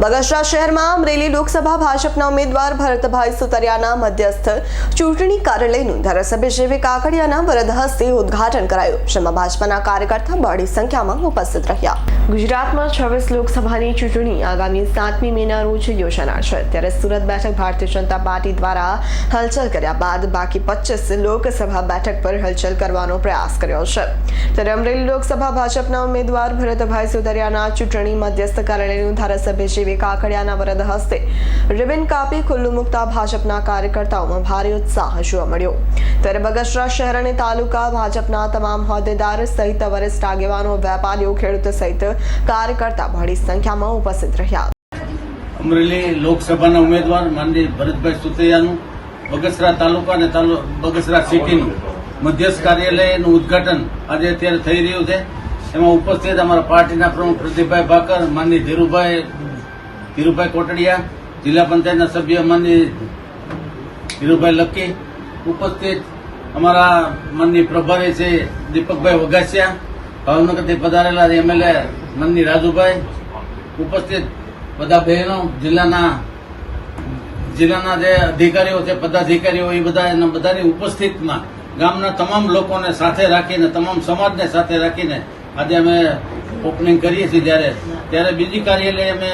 બગસરા શહેરમાં અમરેલી લોકસભા ભાજપના ઉમેદવાર ભરતભાઈ સુતરિયાના મધ્યસ્થ ચૂંટણી કાર્યાલયનું ધારાસભ્ય જેવી કાકડિયાના વરદ હસ્તે ઉદઘાટન કરાયું, જેમાં ભાજપાના કાર્યકર્તા બહોળી સંખ્યામાં ઉપસ્થિત રહ્યા. ગુજરાતમાં છવ્વીસ લોકસભાની ચૂંટણી આગામી સાતમી મેના રોજ યોજાનાર છે. ત્યારે સુરત બેઠક ભારતીય જનતા પાર્ટી દ્વારા હલચલ કર્યા બાદ બાકી પચીસ લોકસભા બેઠક પર હલચલ કરવાનો પ્રયાસ કર્યો છે. ત્યારે અમરેલી લોકસભા ભાજપના ઉમેદવાર ભરતભાઈ સુધરિયાના ચૂંટણી મધ્યસ્થ કાર્યાલયનું ધારાસભ્ય જેવી કાકડિયાના વરદ હસ્તે રિબન કાપી, ખુલ્લું મૂકતા ભાજપના કાર્યકર્તાઓમાં ભારે ઉત્સાહ જોવા મળ્યો. ત્યારે બગસરા શહેર અને તાલુકા ભાજપના તમામ હોદ્દેદાર સહિત વરિષ્ઠ આગેવાનો, વેપારીઓ, ખેડૂતો સહિત કાર્યકર્તા ભારી સંખ્યામાં ઉપસ્થિત રહ્યા. અમરેલી લોકસભાના ઉમેદવાર માનની ભરતભાઈ સુતૈયાનું, બગસરા તાલુકા અને બગસરા સિટીનું મધ્યસ્થ કાર્યાલયનું ઉદ્ઘાટન આજે અત્યારે થઈ રહ્યું છે. એમાં ઉપસ્થિત અમારા પાર્ટીના પ્રમુખ પ્રદીપભાઈ ભાકર માનની ધીરુભાઈ ધીરુભાઈ કોટડિયા, જિલ્લા પંચાયતના સભ્ય માનની ધીરુભાઈ લક્કી. ઉપસ્થિત અમારા માનની પ્રભારી છે દીપકભાઈ વઘાસિયા ભાવનગરથી પધારેલા એમએલએ મનની રાજુભાઈ, ઉપસ્થિત બધા બહેનો, જિલ્લાના જિલ્લાના જે અધિકારીઓ છે, પદાધિકારીઓ, એ બધા એના બધાની ઉપસ્થિતમાં ગામના તમામ લોકોને સાથે રાખીને, તમામ સમાજને સાથે રાખીને આજે અમે ઓપનિંગ કરીએ છીએ જ્યારે. ત્યારે બીજી કાર્યાલય અમે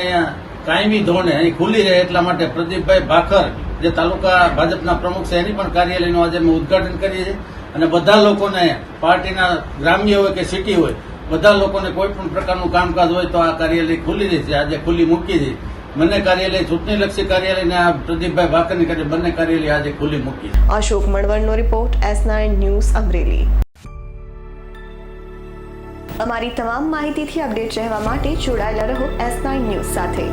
કાયમી ધોરણે અહીં ખુલ્લી રહે એટલા માટે પ્રદીપભાઈ ભાખર, જે તાલુકા ભાજપના પ્રમુખ છે, એની પણ કાર્યાલયનું આજે અમે ઉદઘાટન કરીએ છીએ. અને બધા લોકોને પાર્ટીના ગ્રામ્ય હોય કે સિટી હોય, બધા લોકોને કોઈ પણ પ્રકારનું કામકાજ હોય તો આ કાર્યાલય ખુલ્લી રહેશે આજે ખુલ્લી મૂકી છે. બંને કાર્યાલય ચૂંટણીલક્ષી કાર્યાલય અને આ પ્રદીપભાઈ ભાકરની કાર્ય બંને કાર્યાલય આજે ખુલ્લી મૂકી. Ashok મણવરનો report, S nine news Amreli. અમારી તમામ માહિતીથી અપડેટ રહેવા માટે જોડાયેલા રહો એસ નાઇન ન્યૂઝ સાથે.